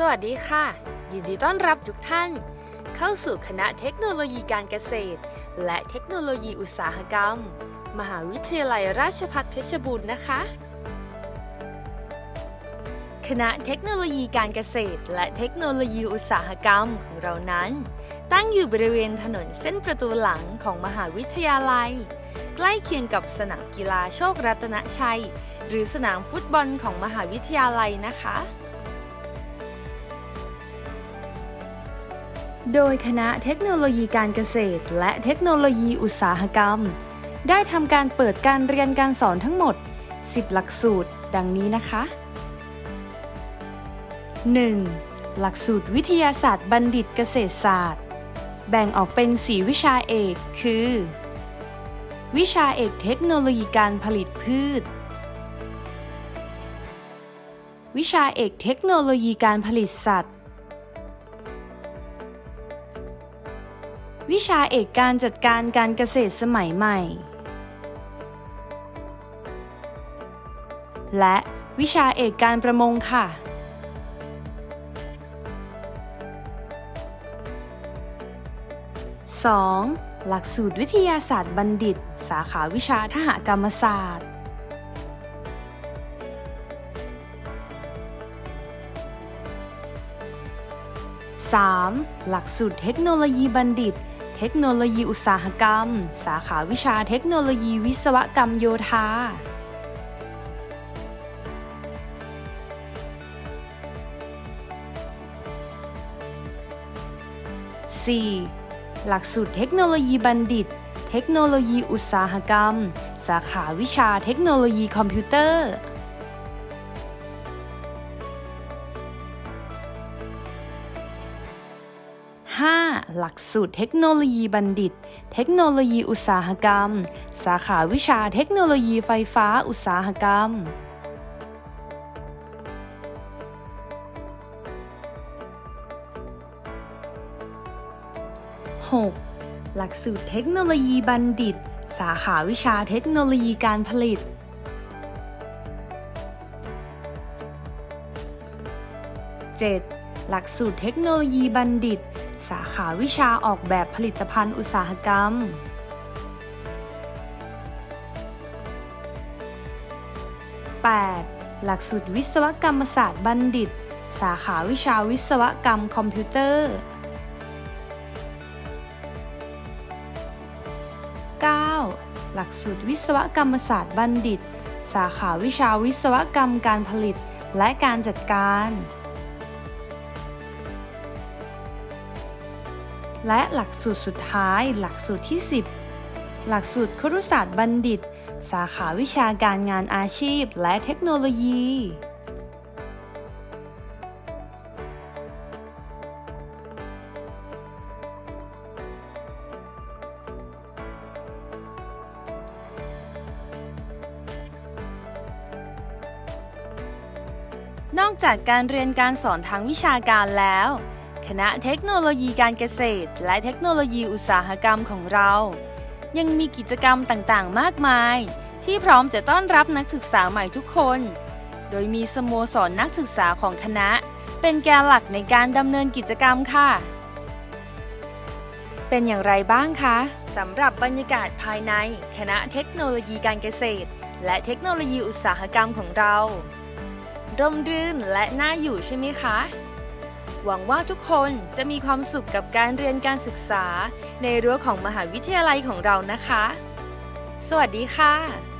สวัสดีค่ะ ยินดีต้อนรับทุกท่าน เข้าสู่คณะเทคโนโลยีการเกษตร และเทคโนโลยีอุตสาหกรรม มหาวิทยาลัยราชภัฏเพชรบูรณ์นะคะ คณะเทคโนโลยีการเกษตร และเทคโนโลยีอุตสาหกรรมของเรานั้น ตั้งอยู่บริเวณถนนเส้นประตูหลังของมหาวิทยาลัย ใกล้เคียงกับสนามกีฬาโชครัตนชัย หรือสนามฟุตบอลของมหาวิทยาลัยนะคะ โดยคณะเทคโนโลยีการเกษตร และเทคโนโลยีอุตสาหกรรม ได้ทำการเปิดการเรียนการสอนทั้งหมด 10 หลักสูตร ดังนี้นะคะ 1. หลักสูตรวิทยาศาสตร์บัณฑิตเกษตรศาสตร์ แบ่งออกเป็น 4 วิชาเอกคือ วิชาเอกเทคโนโลยีการผลิตพืช วิชาเอกเทคโนโลยีการผลิตสัตว์ วิชาเอกการจัดการการเกษตรสมัยใหม่ และวิชาเอกการประมงค่ะ 2. หลักสูตรวิทยาศาสตร์บัณฑิต สาขาวิชาทหกรรมศาสตร์ 3. หลักสูตรเทคโนโลยีบัณฑิต เทคโนโลยีอุตสาหกรรม สาขาวิชาเทคโนโลยีวิศวกรรมโยธา 4. หลักสูตรเทคโนโลยีบัณฑิต เทคโนโลยีอุตสาหกรรม สาขาวิชาเทคโนโลยีคอมพิวเตอร์ 5. หลักสูตรเทคโนโลยีบัณฑิต เทคโนโลยีอุตสาหกรรม สาขาวิชาเทคโนโลยีไฟฟ้าอุตสาหกรรม 6. หลักสูตรเทคโนโลยีบัณฑิต สาขาวิชาเทคโนโลยีการผลิต 7. หลักสูตรเทคโนโลยีบัณฑิต สาขาวิชาออกแบบผลิตภัณฑ์อุตสาหกรรม 8. หลักสูตรวิศวกรรมศาสตร์บัณฑิต สาขาวิชาวิศวกรรมคอมพิวเตอร์ 9. หลักสูตรวิศวกรรมศาสตร์บัณฑิต สาขาวิชาวิศวกรรมการผลิตและการจัดการ และหลักสูตรสุดท้ายหลักสูตรที่ 10 หลักสูตรครุศาสตร์บัณฑิต สาขาวิชาการงานอาชีพและเทคโนโลยี นอกจากการเรียนการสอนทางวิชาการแล้ว คณะเทคโนโลยีการเกษตร และเทคโนโลยีอุตสาหกรรมของเรา ยังมีกิจกรรมต่างๆ มากมาย ที่พร้อมจะต้อนรับนักศึกษาใหม่ทุกคน โดยมีสโมสรนักศึกษาของคณะ เป็นแกนหลักในการดำเนินกิจกรรมค่ะ เป็นอย่างไรบ้างคะสำหรับบรรยากาศภายใน คณะเทคโนโลยีการเกษตร และเทคโนโลยีอุตสาหกรรมของเราร่มรื่นและน่าอยู่ใช่ไหมคะ หวังว่าทุกคนจะมีความสุขกับการเรียนการศึกษา ในรั้วของมหาวิทยาลัยของเรานะคะ สวัสดีค่ะ